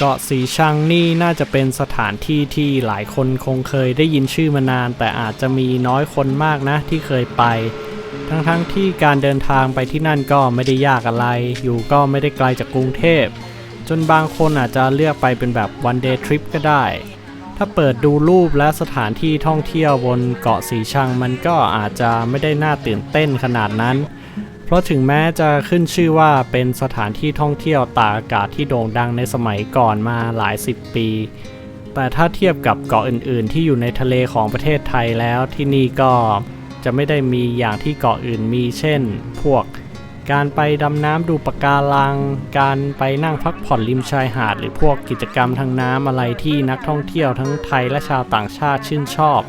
เกาะสีชังนี่น่าจะเป็นสถานที่ที่หลายคนคงเคยได้ยินชื่อมานาน แต่อาจจะมีน้อยคนมากนะที่เคยไป ทั้งๆทที่การเดินทางไปที่นั่นก็ไม่ได้ยากอะไร อยู่ก็ไม่ได้ไกลจากกรุงเทพ จนบางคนอาจจะเลือกไปเป็นแบบ one day trip ก็ได้ ถ้าเปิดดูรูปและสถานที่ท่องเที่ยวบนเกาะสีชังมันก็อาจจะไม่ได้น่าตื่นเต้นขนาดนั้น เพราะถึงแม้จะขึ้นชื่อว่าเป็นสถานที่ท่องเที่ยวตากอากาศที่โด่งดังในสมัยก่อนมาหลายสิบปี แต่ถ้าเทียบกับเกาะอื่น ๆ ที่อยู่ในทะเลของประเทศไทยแล้วที่นี่ก็จะไม่ได้มีอย่างที่เกาะอื่นมีเช่น พวกการไปดำน้ำดูปะการัง การไปนั่งพักผ่อนริมชายหาด หรือพวกกิจกรรมทางน้ำอะไรที่นักท่องเที่ยวทั้งไทยและชาวต่างชาติชื่นชอบ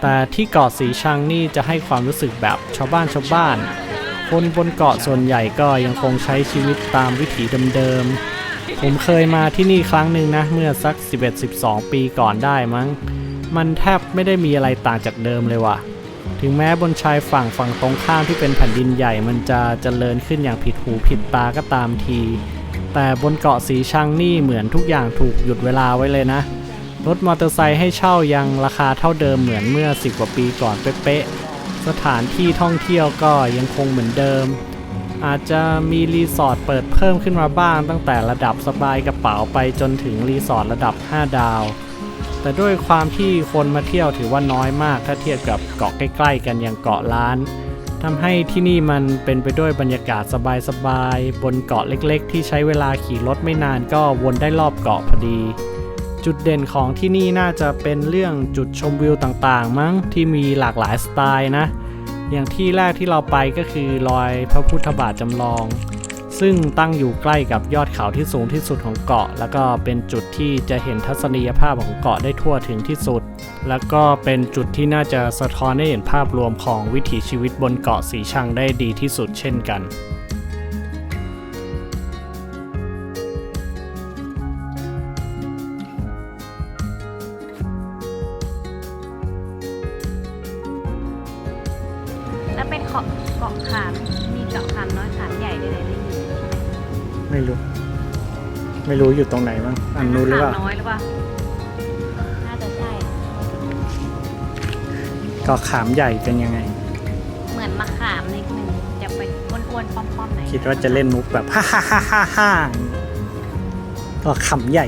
แต่ที่เกาะสีชังนี่จะให้ความรู้สึกแบบชาวบ้านชาวบ้าน คนบนเกาะส่วนใหญ่ก็ยังคงใช้ชีวิตตามวิถีเดิมๆ ผมเคยมาที่นี่ครั้งหนึ่งนะ เมื่อสัก 11-12 ปีก่อนได้มั้ง มันแทบไม่ได้มีอะไรต่างจากเดิมเลยว่ะ ถึงแม้บนชายฝั่งฝั่งตรงข้ามที่เป็นแผ่นดินใหญ่มันจะเจริญขึ้นอย่างผิดหูผิดตาก็ตามที แต่บนเกาะสีชังนี่เหมือนทุกอย่างถูกหยุดเวลาไว้เลยนะ รถมอเตอร์ไซค์ให้เช่ายังราคาเท่าเดิมเหมือนเมื่อ 10 กว่าปีก่อนเป๊ะๆ สถานที่ท่องเที่ยวก็ยังคงเหมือนเดิม อาจจะมีรีสอร์ทเปิดเพิ่มขึ้นมาบ้างตั้งแต่ระดับสบายกระเป๋าไปจนถึงรีสอร์ทระดับ 5 ดาว แต่ด้วยความที่คนมาเที่ยวถือว่าน้อยมาก ถ้าเทียบกับเกาะใกล้ ๆ กันอย่างเกาะล้านทำให้ที่นี่มันเป็นไปด้วยบรรยากาศสบายๆบนเกาะเล็ก ๆ ที่ใช้เวลาขี่รถไม่นานก็วนได้รอบเกาะพอดี จุดเด่นของที่นี่น่าจะเป็นเรื่องจุดชมวิวต่างๆ มั้งที่มีหลากหลายสไตล์นะ อย่างที่แรกที่เราไปก็คือรอยพระพุทธบาทจำลอง ซึ่งตั้งอยู่ใกล้กับยอดเขาที่สูงที่สุดของเกาะ แล้วก็เป็นจุดที่จะเห็นทัศนียภาพของเกาะได้ทั่วถึงที่สุด แล้วก็เป็นจุดที่น่าจะสะท้อนให้เห็นภาพรวมของวิถีชีวิตบนเกาะสีชังได้ดีที่สุดเช่นกัน ไม่รู้อยู่ตรงไหนมั้งอันนู้นหรือเปล่าขามน้อยหรือเปล่าน่าจะใช่เกาะขามใหญ่เป็นยังไง เหมือนมะขามนิดนึงจะเป็นอ้วนๆป้อมๆหน่อยคิดว่าจะเล่นมุกแบบฮ่าฮ่าฮ่าฮ่าฮ่าเกาะขามใหญ่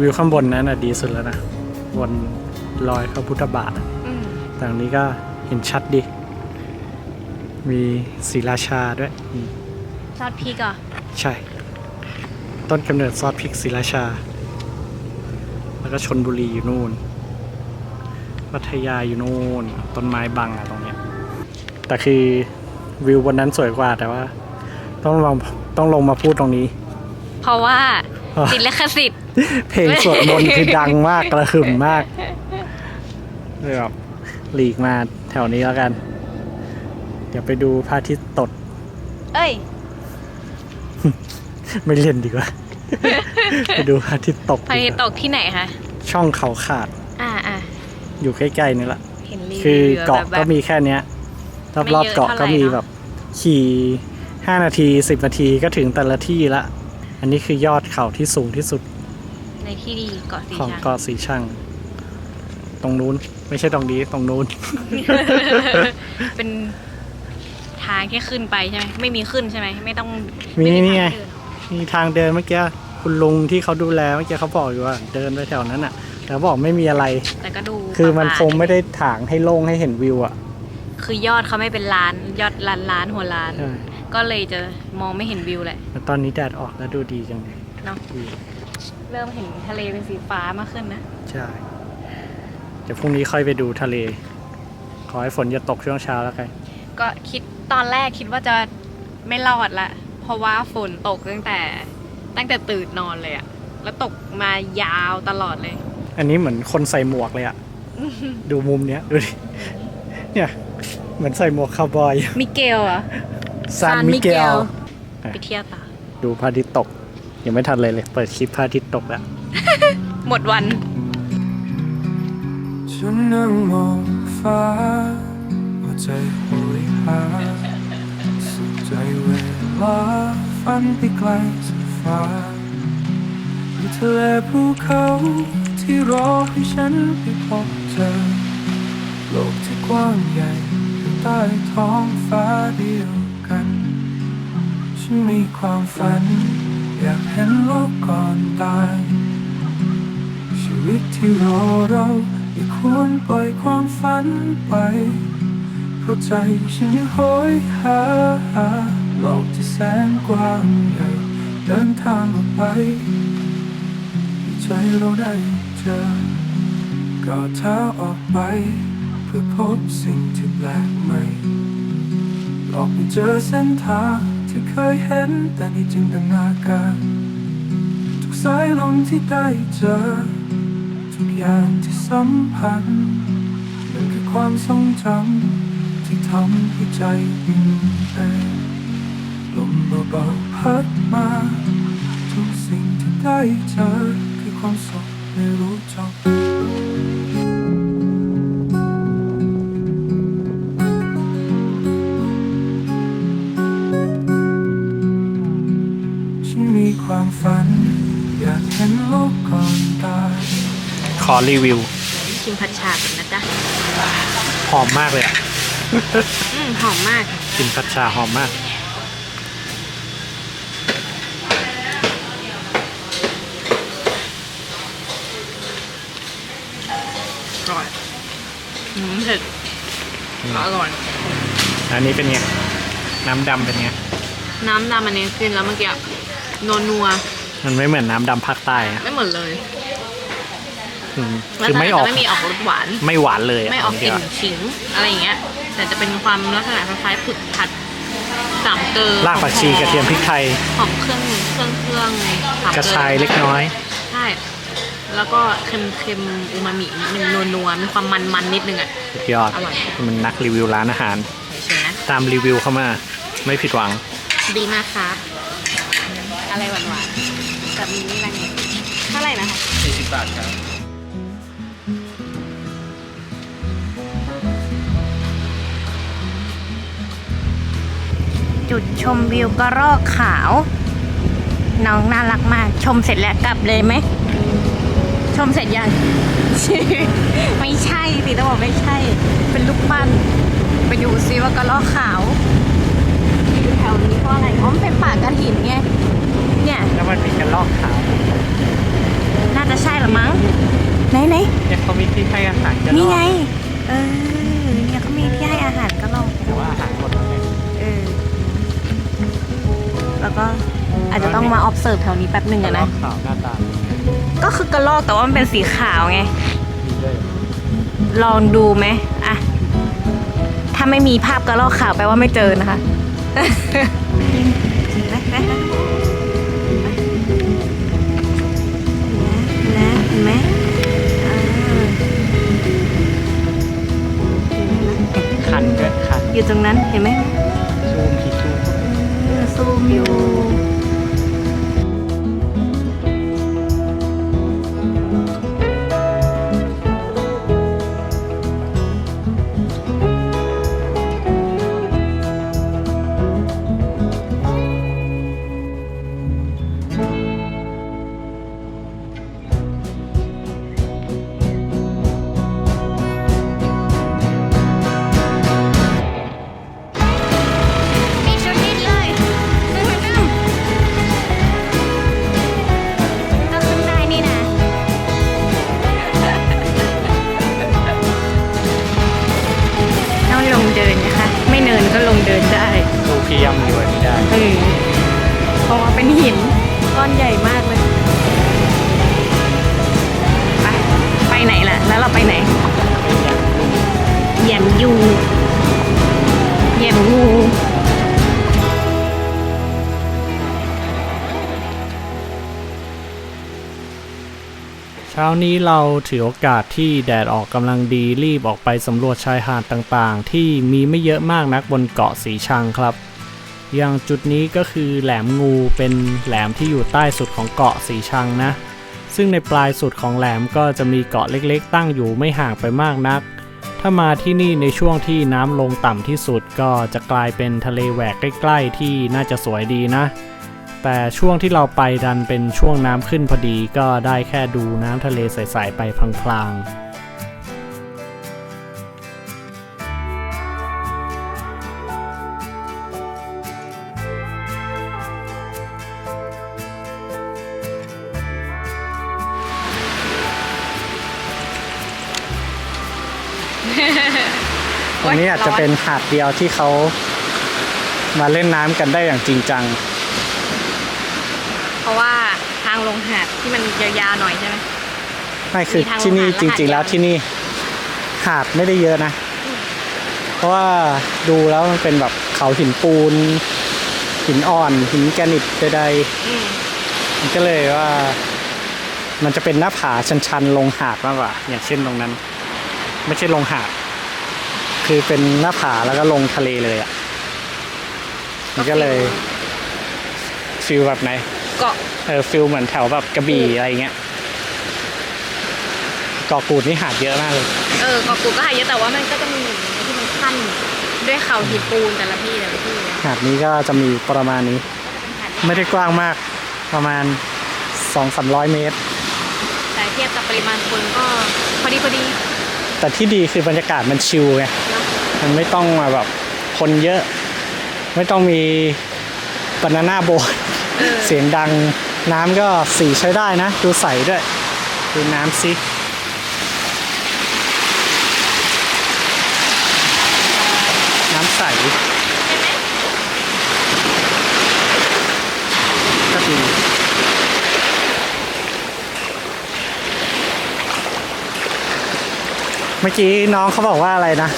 วิวข้างบนนั้นน่ะดีสุดแล้วนะบนรอยพระพุทธบาทอะอืมแต่ตรงนี้ก็ เห็นชัดดีมีศรีราชาด้วยอืมซอสพริกเหรอะใช่ ต้นกำเนิดซอสพริกศรีราชา แล้วก็ชนบุรีอยู่นู่นพัทยาอยู่นู่น ต้นไม้บังอะตรงเนี้ย แต่คือวิวบนนั้นสวยกว่าแต่ว่า ต้องลองต้องลงมาพูดตรงนี้ เพราะว่าอ๋อ ติดลิขสิทธิ์ เพลงสวดมนต์คือดังมากกระหึ่มมากเลยแบบหลีกมาแถวนี้แล้วกัน เดี๋ยวไปดูพระอาทิตย์ตกเอ้ย ไม่เล่นดีกว่า ไปดูพระอาทิตย์ตกพาดีทิกตว่าตกที่ไหนคะ ช่องเขาขาด อ่าอ่าอยู่ใกล้ๆนี่แหละเห็นรีวิวคือเกาะแบบก็มีแค่เนี้ยรอบรอบไม่เยอะเกาะก็มีเท่าไหร่เนอะแบบขี่ห้านาทีสิบนาทีก็ถึงแต่ละที่ละ อันนี้คือยอดเขาที่สูงที่สุด ในที่ดีเกาะสีของชังเกาะสีชัง ตรงนู้น ไม่ใช่ตรงนี้ตรงนู้น เป็นทางแค่ขึ้นไปใช่ไหมไม่มีขึ้นใช่ไหมไม่ต้องมีไม่นี่ไงทาเดินมีทางเดินเมื่อกี้คุณลุงที่เขาดูแลเมื่อกี้เขาบอกอยู่ว่า เดินไปแถวนั้นอะ แต่บอกไม่มีอะไร แต่ก็ดูคือมันประาณคงไม่ได้ถางให้โล่งให้เห็นวิวอะคือยอดเขาไม่เป็นล้าน ยอดล้านล้านหัวล้าน ใช่ก็เลยจะมองไม่เห็นวิวแหละแต่ตอนนี้แดดออกแล้วดูดีจังเลยเนาะวิวเริ่มเห็นทะเลเป็นสีฟ้ามากขึ้นนะ ใช่ เดี๋ยวพรุ่งนี้ค่อยไปดูทะเล ขอให้ฝนอย่าตกช่วงเช้าแล้วกันก็คิดตอนแรกคิดว่าจะไม่รอดละ เพราะว่าฝนตกตั้งแต่ตั้งแต่ตื่นนอนเลยอะแล้วตกมายาวตลอดเลย อันนี้เหมือนคนใส่หมวกเลยอะดูมุมเนี้ยดูดิเนี่ยเหมือนใส่หมวกคาวบอย มิเกลเหรอซานมิเกลไปเที่ยวต่อดูพระอาทิตย์ตก ยังไม่ทันเลยเลย เปิดคลิปพระอาทิตย์ตกแล้ว หมดวัน ฉันนั่งมองฟ้าหัวใจโหยหาสุดใจเวลาฝันไปไกลสุดฟ้าอยู่ทะเลภูเขาที่รอให้ฉันไปพบเจอ โลกที่กว้างใหญ่อยู่ใต้ท้องฟ้าเดียวกัน ฉันมีความฝัน อยากเห็นโลกก่อนตายชีวิตที่รอเรา ควรปล่อยความฝันไป เพราะใจฉันยังโหยหาโลกที่แสนกว้างใหญ่เดินทางออกไป ใจเราได้เจอก็เท้าออกไป เพื่อพบสิ่งที่แปลกใหม่หลอกไปเจอเส้นทางที่เคยเห็นแต่ในจินตนาการทุกสายลมที่ได้เจอ ทุกอย่างที่สัมผัสมันคือความทรงจำที่ทำให้ใจอิ่มเองลมเบาๆพัดมา ทุกสิ่งที่ได้เจอคือความสุขไม่รู้จบ ขอรีวิว ชิมผัดชาก่อนนะจ๊ะหอมมากเลยอะอืมหอมมาก กลินพัชชาหอมมาก อร่อยอืมเผ็ดอร่อย อันนี้เป็นไง น้ำดำเป็นไง น้ำดำอันนี้กินแล้วเมื่อกี้นัวนัวมันไม่เหมือนน้ำดำภาคใต้อะๆไม่เหมือนเลย อืมแล้วคือไม่ออกจะไม่มีออกรสหวาน ไม่หวานเลยะไม่ออกกลิ่นบางทีขิงอะไรอย่างเงี้ย แต่จะเป็นความลักษณะคล้ายๆผึกผัดสามเกลือรากผักชีกระเทียมพริกไทยหอมเครื่องเครื่องเครื่องสามกระเกลือชายเล็กน้อย ใช่ แล้วก็เค็มเค็มอูมามินิดนึงนัวๆมีความมันมันๆนิดนึงอะ สุดยอด อร่อย มันนักรีวิวร้านอาหาร เฉยๆนะ ตามรีวิวเข้ามา ไม่ผิดหวัง ดีมากครับ อะไรหวานๆกับมินิอะไรเนี่ยเท่าไหร่นะคะ40 บาทครับ จุดชมวิวกระรอกขาว น้องน่ารักมาก ชมเสร็จแล้วกลับเลยไหม ชมเสร็จยัง ไม่ใช่สิต้องบอกไม่ใช่ เป็นลูกปั้น ไปดูซิว่ากระรอกขาวอยู่แถวนี้เพราะอะไรอ๋อมันเป็นป่ากระถินไง เนี่ย แล้วมันมีกระลอกขาวน่าจะใช่ละมั้ง ไหนไหนเนี่ยเขามีที่ให้อาหารกระลอก นี่ไง เออ ก็อาจจะต้องมา observe แถวนี้แป๊บหนึ่งกระอะลอนะกขาวหน้าตาก็คือกระรอกแต่ว่ามันเป็นสีขาวไงมีด้วยลองดูไหมอะ ถ้าไม่มีภาพกระรอกขาวแปลว่าไม่เจอนะคะ นะเห็นไหมอ่าคันด้วยคันอยู่ตรงนั้นเห็นไหมซูมกี่ซูม เอ นี้เราถือโอกาสที่แดดออกกำลังดีรีบออกไปสำรวจชายหาดต่างๆ ที่มีไม่เยอะมากนักบนเกาะสีชังครับ อย่างจุดนี้ก็คือแหลมงูเป็นแหลมที่อยู่ใต้สุดของเกาะสีชังนะ ซึ่งในปลายสุดของแหลมก็จะมีเกาะเล็กๆ ตั้งอยู่ไม่ห่างไปมากนัก ถ้ามาที่นี่ในช่วงที่น้ำลงต่ำที่สุดก็จะกลายเป็นทะเลแหวกใกล้ ๆ ที่น่าจะสวยดีนะ แต่ช่วงที่เราไปดันเป็นช่วงน้ำขึ้นพอดีก็ได้แค่ดูน้ำทะเลใสๆไปพลางๆตรงนี้อาจจะเป็นหาดเดียวที่เขามาเล่นน้ำกันได้อย่างจริงจังางลงหาดที่มันยาวๆหน่อยใช่ไหม ไม่คือมีทางที่นี่ลงหาดจริง ๆ และแล้วหาดยาวที่นี่หาดไม่ได้เยอะนะ เพราะว่าดูแล้วมันเป็นแบบเขาหินปูน หินอ่อน หินแกรนิตใดอืมๆมันก็เลยว่า มันจะเป็นหน้าผาชันๆลงหาดมากกว่าอย่างเช่นตรงนั้น ไม่ใช่ลงหาด คือเป็นหน้าผาแล้วก็ลงทะเลเลยอะมันก็เลยฟิลแบบไหน เกาะเออฟิลเหมือนแถวแบบกระบี่อะไรเงี้ยเกาะกูดนี่หาดเยอะมากเลย เออเกาะกูดก็หายเยอะแต่ว่ามันก็จะมีอย่างนี้ที่มันขั้นด้วยเขาหินปูนแต่ละที่แต่ละที่นะหาดนี้ก็จะมีประมาณนี้เป็นหาดไม่ได้กว้างมากประมาณ2-300เมตร แต่เทียบกับปริมาณคนก็พอดีพอดี แต่ที่ดีคือบรรยากาศมันชิลไงเนาะมันไม่ต้องมาแบบคนเยอะ ไม่ต้องมี บานาน่าโบเออเสียงดังน้ำก็สีใช้ได้นะ ดูใสด้วย ดูน้ำสิน้ำใสก็ดีเมื่อกี้น้องเขาบอกว่าอะไรนะ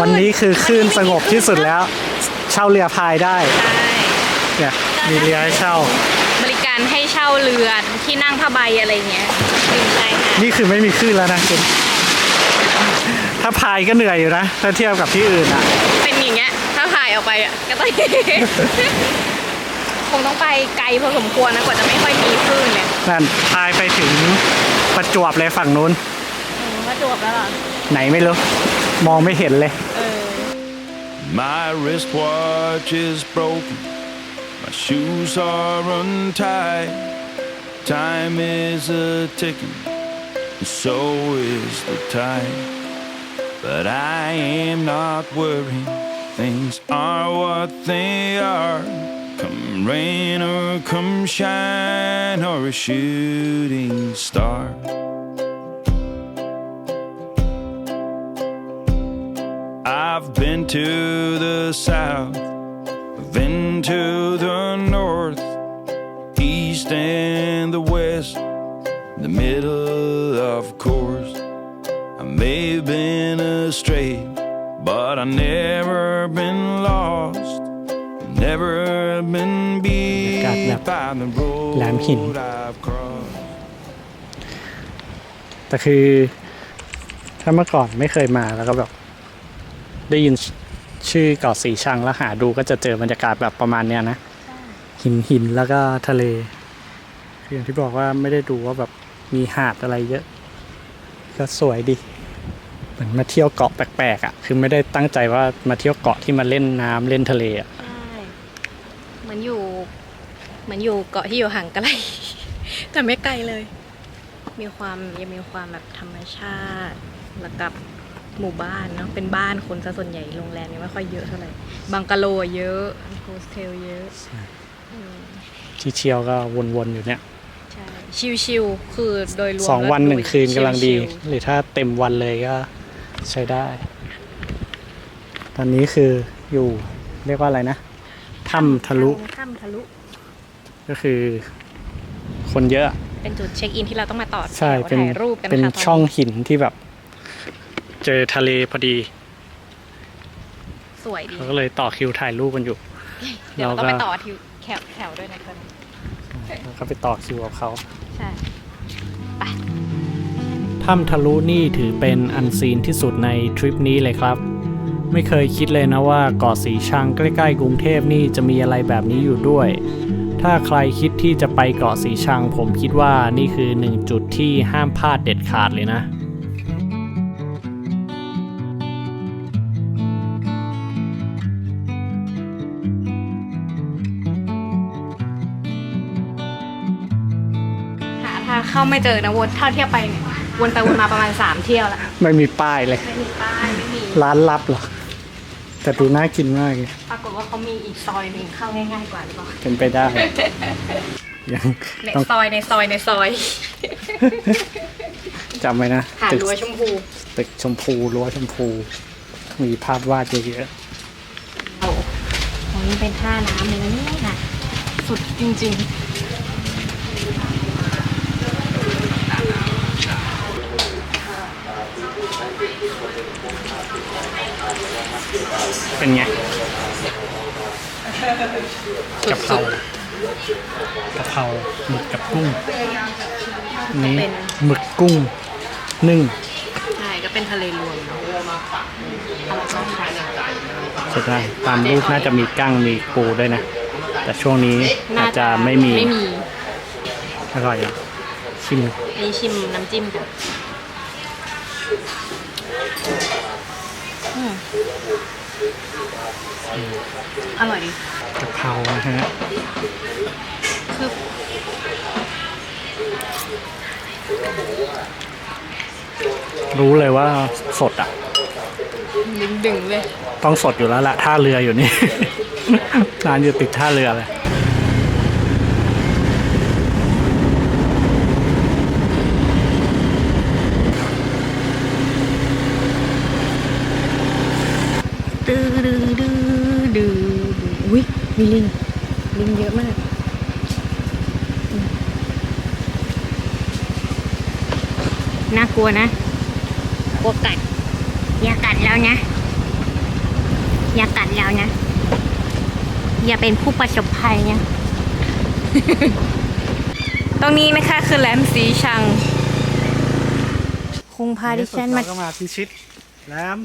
วันนี้คือคลื่นสงบที่สุดแล้ว เช่าเรือพายได้ใช่เนี่ย มีเรือให้เช่า บริการให้เช่าเรือที่นั่งผ้าใบอะไรเงี้ยริมชายหาดนี่คือไม่มีคลื่นแล้วนะคุณ ถ้าพายก็เหนื่อยอยู่นะ ถ้าเทียบกับที่อื่นอะ เป็นอย่างเงี้ย ถ้าถ่ายออกไปอะก็ต้อง คงต้องไปไกลพอสมควรนะกว่าจะไม่ค่อยมีคลื่นเนี่ยนั่นพายไปถึงประจวบเลยฝั่งนู้นว่าจวบแล้วเหรอ ไหนไม่รู้ มองไม่เห็นเลย เออ My wristwatch is broken. My shoes are untied. Time is a ticking, and so is the tide. But I am not worried. Things are what they are. Come rain or come shine or a shooting star. I've been to the south, beat Gạt by the road làm hình. I've crossed. แต่คือ ถ้าเมื่อก่อนไม่เคยมาแล้วก็แบบ ได้ยินชื่อเกาะสีชังแล้วหาดูก็จะเจอบรรยากาศแบบประมาณเนี้ยนะ หินหินแล้วก็ทะเลคืออย่างที่บอกว่าไม่ได้ดูว่าแบบมีหาดอะไรเยอะ ก็สวยดีเหมือนมาเที่ยวเกาะแปลกๆอะ คือไม่ได้ตั้งใจว่ามาเที่ยวเกาะที่มาเล่นน้ำเล่นทะเลอะ ใช่ เหมือนอยู่ เหมือนอยู่เกาะที่อยู่ห่างไกล แต่ไม่ไกลเลย มีความยังมีความแบบธรรมชาติ แล้วกับหมู่บ้านเนาะเป็นบ้านคนซะส่วนใหญ่โรงแรมยังไม่ค่อยเยอะเท่าไหร่บังกะโลเยอะโฮสเทลเยอะอืมที่เชียวก็วนๆอยู่เนี่ยใช่ชิลๆคือโดยรวมสองวันหนึ่งคืนกำลังดี ชิลหรือถ้าเต็มวันเลยก็ใช้ได้ ตอนนี้คืออยู่เรียกว่าอะไรนะ ถ้ำๆทะลุ ถ้ำทะลุ ก็คือ คนเยอะ เป็นจุดเช็คอินที่เราต้องมาต่อใช่แถวเป็นถ่ายรูปกันเป็นค่ะตนช่องนี้หินที่แบบ เจอทะเลพอดีสวยดีเขาก็เลยต่อคิวถ่ายรูปกันอยู่ เดี๋ยวเราต้องไปเราก็ต่อทิวแถวแถวด้วยนะครับแล้วก็ไปต่อคิวกับเขา ใช่ ถ้ำทะลุนี่ถือเป็นอันซีนที่สุดในทริปนี้เลยครับ ไม่เคยคิดเลยนะว่าเกาะสีชังใกล้ๆกรุงเทพนี่จะมีอะไรแบบนี้อยู่ด้วย ถ้าใครคิดที่จะไปเกาะสีชัง ผมคิดว่านี่คือหนึ่งจุดที่ห้ามพลาดเด็ดขาดเลยนะหาทาเข้าไม่เจอนะวนท่าเที่ยวไปเนี่วนไปวนมาประมาณสามเที่ยวแล้วไม่มีป้ายเลย ไม่มีป้ายไม่มี ร้านลับเหรอ แต่ดูน่ากินมากเลยปรากฏว่าเขามีอีกซอยหนึ่งเข้าง่ายๆกว่าหรือเปล่าเป็นไปได้ ยังในต้องซอยในซอยในซอย จำไว้นะหาดตึกรั้วชมพูตึกชมพูรั้วชมพู มีภาพวาดเยอะโอ้โหนี่เป็นท่าน้ำเลยนะเนี่ยนะสุดจริงๆ เป็นไงกะเพรากะเพราหมึกกับกุ้งอันนี้หมึกกุ้งนึ่งๆใช่ก็เป็นทะเลรวมเนอะใช่ได้ตามรูปน่าจะมีกั้งมีปูด้วยนะ แต่ช่วงนี้อาจจะไม่มีไม่มีอร่อยอะชิมอันนี้ชิมน้ำจิ้มกันอืม อร่อยดีกะเพรานะฮะคือรู้เลยว่าสดอะ ดึงๆเลย ต้องสดอยู่แล้วละท่าเรืออยู่นี่ ร้านอยู่ติดท่าเรือเลย ดื้อดื้อดื้อดื้ออุ้ย มีลิง ลิงเยอะมาก น่ากลัวนะ กลัวกัด อย่ากัดแล้วนะ อย่ากัดแล้วนะ อย่าเป็นผู้ประสบภัยนะ ตรงนี้นะคะคือแหลมสีชัง คงพาดิฉันมา ก็มาพิชิตแหลม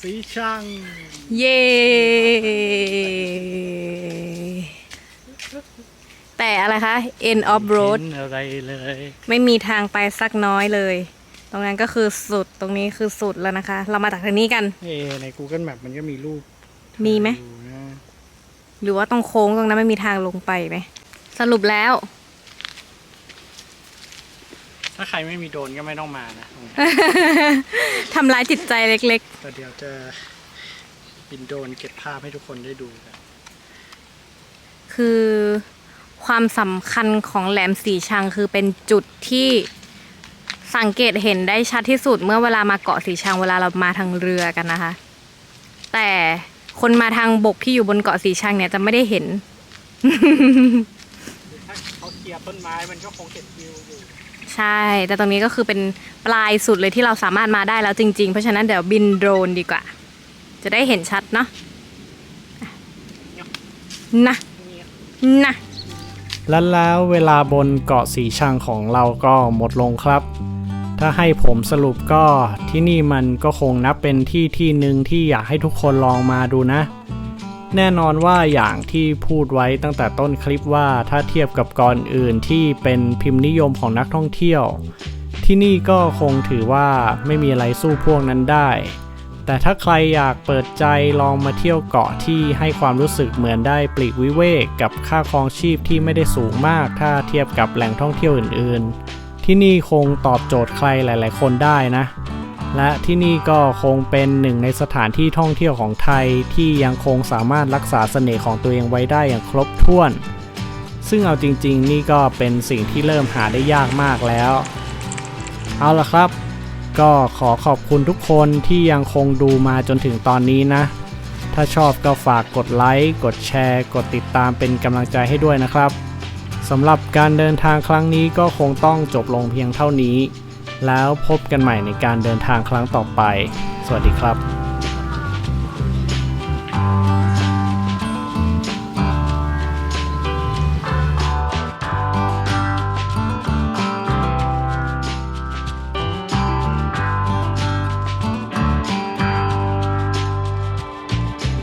สีช่าง เย้ อะไรคะ end of road เห็นอะไรเลยไม่มีทางไปสักน้อยเลย ตรงนั้นก็คือสุดตรงนี้คือสุดแล้วนะคะ เรามาจากทางนี้กัน เอใน Google Map มันก็มีรูปมีไหมอยู่นะหรือว่าตรงโค้งตรงนั้นไม่มีทางลงไปไหมสรุปแล้ว ถ้าใครไม่มีโดรนก็ไม่ต้องมานะทำร้ายจิตใจเล็กแต่เดี๋ยวจะบินโดรนเก็บภาพให้ทุกคนได้ดูกัน ๆ คือ ความสำคัญของแหลมสีชังคือเป็นจุดที่สังเกตเห็นได้ชัดที่สุดเมื่อเวลามาเกาะสีชังเวลาเรามาทางเรือกันนะคะ แต่คนมาทางบกที่อยู่บนเกาะสีชังเนี่ยจะไม่ได้เห็น ถ้าเขาเคลียร์ต้นไม้มันก็คงเห็นวิวอยู่ใช่ แต่ตรงนี้ก็คือเป็นปลายสุดเลยที่เราสามารถมาได้แล้วจริง ๆ เพราะฉะนั้นเดี๋ยวบินโดรนดีกว่า จะได้เห็นชัดเนาะนะนะ และแล้วเวลาบนเกาะสีชังของเราก็หมดลงครับ ถ้าให้ผมสรุปก็ที่นี่มันก็คงนับเป็นที่ที่หนึ่งที่อยากให้ทุกคนลองมาดูนะ แน่นอนว่าอย่างที่พูดไว้ตั้งแต่ต้นคลิปว่าถ้าเทียบกับก่อนอื่นที่เป็นพิมพ์นิยมของนักท่องเที่ยว ที่นี่ก็คงถือว่าไม่มีอะไรสู้พวกนั้นได้ แต่ถ้าใครอยากเปิดใจลองมาเที่ยวเกาะที่ให้ความรู้สึกเหมือนได้ปลีกวิเวกกับค่าครองชีพที่ไม่ได้สูงมาก ถ้าเทียบกับแหล่งท่องเที่ยวอื่นๆ ที่นี่คงตอบโจทย์ใครหลาย ๆ คนได้นะ และที่นี่ก็คงเป็นหนึ่งในสถานที่ท่องเที่ยวของไทยที่ยังคงสามารถรักษาเสน่ห์ของตัวเองไว้ได้อย่างครบถ้วน ซึ่งเอาจริง ๆ นี่ก็เป็นสิ่งที่เริ่มหาได้ยากมากแล้ว เอาละครับ ก็ขอขอบคุณทุกคนที่ยังคงดูมาจนถึงตอนนี้นะ ถ้าชอบก็ฝากกดไลค์ กดแชร์ กดติดตามเป็นกำลังใจให้ด้วยนะครับสำหรับการเดินทางครั้งนี้ก็คงต้องจบลงเพียงเท่านี้ แล้วพบกันใหม่ในการเดินทางครั้งต่อไป สวัสดีครับ